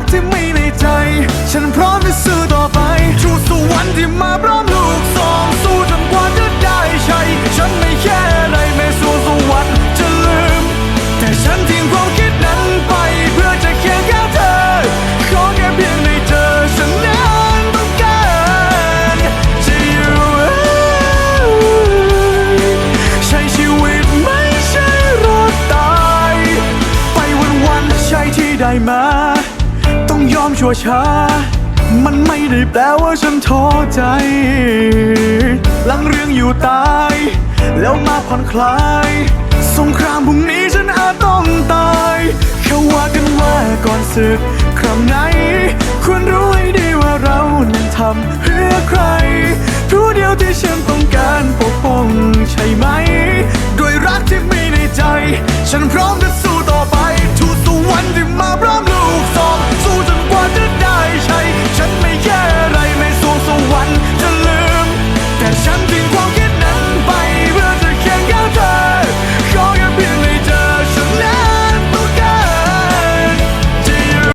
กที่มีในใจ ฉันพร้อมจะสู้ต่อไป ชูสวรรค์ที่มาพร้อมลูกสองสู้จนกว่าจะได้ใช่ฉันไม่แค่อะไรแม้สู้สวรรค์จะลืม แต่ฉันทิ้งความคิดนั้นไป เพื่อจะเคียงข้างเธอ ขอแค่เพียงได้เจอฉันนั้นต้องการจะอยู่ใช้ชีวิตไม่ใช่รอดตาย ไปวันๆใช่ที่ได้มา ชั่วช้า มันไม่ได้แปลว่าฉันท้อใจลังเรื่องอยู่ตาย แล้วมาผ่อนคลาย สงครามพรุ่งนี้ฉันอาจต้องตายเขาว่ากันว่าก่อนศึกครั้งไหน ควรรู้ให้ดีว่าเรานั้นทำเพื่อใคร ผู้เดียวที่ฉันต้องการปกป้องใช่ไหม ด้วยรักที่มีในใจ ฉันพร้อมจะสู้